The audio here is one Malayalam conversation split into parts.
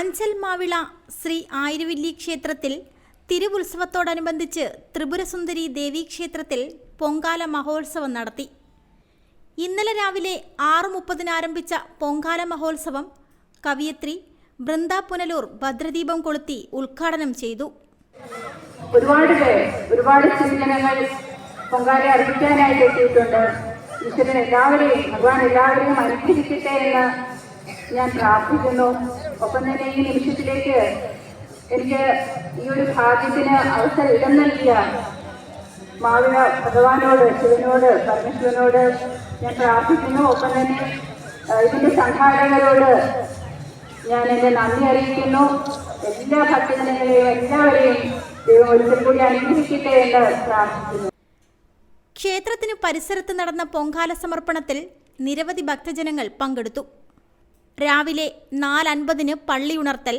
അഞ്ചൽ മാവിള ശ്രീ ആയിരവില്ലി ക്ഷേത്രത്തിൽ തിരുവുത്സവത്തോടനുബന്ധിച്ച് ത്രിപുരസുന്ദരി ദേവീക്ഷേത്രത്തിൽ പൊങ്കാല മഹോത്സവം നടത്തി. ഇന്നലെ രാവിലെ ആറ് മുപ്പതിന് ആരംഭിച്ച പൊങ്കാല മഹോത്സവം കവിയത്രി ബൃന്ദ പുനലൂർ ഭദ്രദീപം കൊളുത്തി ഉദ്ഘാടനം ചെയ്തു. ഒരുപാട് പേര് ഒരുപാട് സ്ത്രീജനങ്ങൾ പൊങ്കാല അർപ്പിക്കാനായിട്ട് എത്തിയിട്ടുണ്ട്. ഈശ്വരൻ എല്ലാവരെയും ഭഗവാൻ എല്ലാവരെയും അനുഗ്രഹിക്കട്ടെ എന്ന് ഞാൻ പ്രാർത്ഥിക്കുന്നു. ഒപ്പം തന്നെ ഈ നിമിഷത്തിലേക്ക് എനിക്ക് ഈ ഒരു ഭാഗ്യത്തിന് അവസരം ഇടം നൽകിയ മാവിന ഭഗവാനോട് ശിവനോട് പരമശിവനോട് ഞാൻ പ്രാർത്ഥിക്കുന്നു. ഒപ്പം തന്നെ ഇതിന്റെ സംഘാടകരോട് ഞാൻ എന്റെ നന്ദി അറിയിക്കുന്നു. എല്ലാ ഭക്തജനങ്ങളെയും എല്ലാവരെയും ദൈവം ഒരിക്കൽ കൂടി അനുഗ്രഹിക്കട്ടെ എന്ന് പ്രാർത്ഥിക്കുന്നു. ക്ഷേത്രത്തിനു പരിസരത്ത് നടന്ന പൊങ്കാല സമർപ്പണത്തിൽ നിരവധി ഭക്തജനങ്ങൾ പങ്കെടുത്തു. രാവിലെ നാലൻപതിന് പള്ളി ഉണർത്തൽ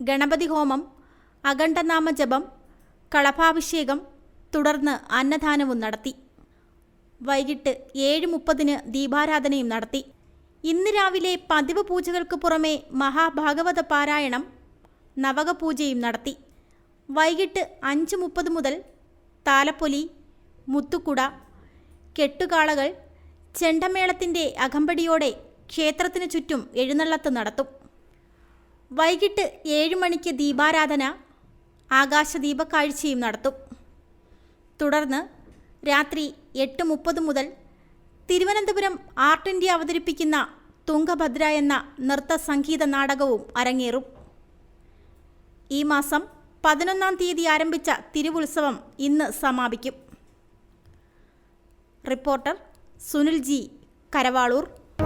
ഗണപതി ഹോമം അഖണ്ഡനാമ ജപം കളഭാഭിഷേകം തുടർന്ന് അന്നദാനവും നടത്തി. വൈകിട്ട് ഏഴ് മുപ്പതിന് ദീപാരാധനയും നടത്തി. ഇന്ന് രാവിലെ പതിവ് പൂജകൾക്ക് പുറമെ മഹാഭാഗവത പാരായണം നവകപൂജയും നടത്തി. വൈകിട്ട് അഞ്ച് മുപ്പത് മുതൽ താലപ്പൊലി മുത്തുക്കുട കെട്ടുകാളകൾ ചെണ്ടമേളത്തിന്റെ അകമ്പടിയോടെ ക്ഷേത്രത്തിനു ചുറ്റും എഴുന്നള്ളത്ത് നടത്തും. വൈകിട്ട് ഏഴ് മണിക്ക് ദീപാരാധന ആകാശദീപക്കാഴ്ചയും നടത്തും. തുടർന്ന് രാത്രി എട്ട് മുപ്പത് മുതൽ തിരുവനന്തപുരം ആർട്ട് ഇന്ത്യ അവതരിപ്പിക്കുന്ന തുങ്കഭദ്ര എന്ന നൃത്ത സംഗീത നാടകവും അരങ്ങേറും. ഈ മാസം പതിനൊന്നാം തീയതി ആരംഭിച്ച തിരുവുത്സവം ഇന്ന് സമാപിക്കും. Reporter Sunil G Karavalur.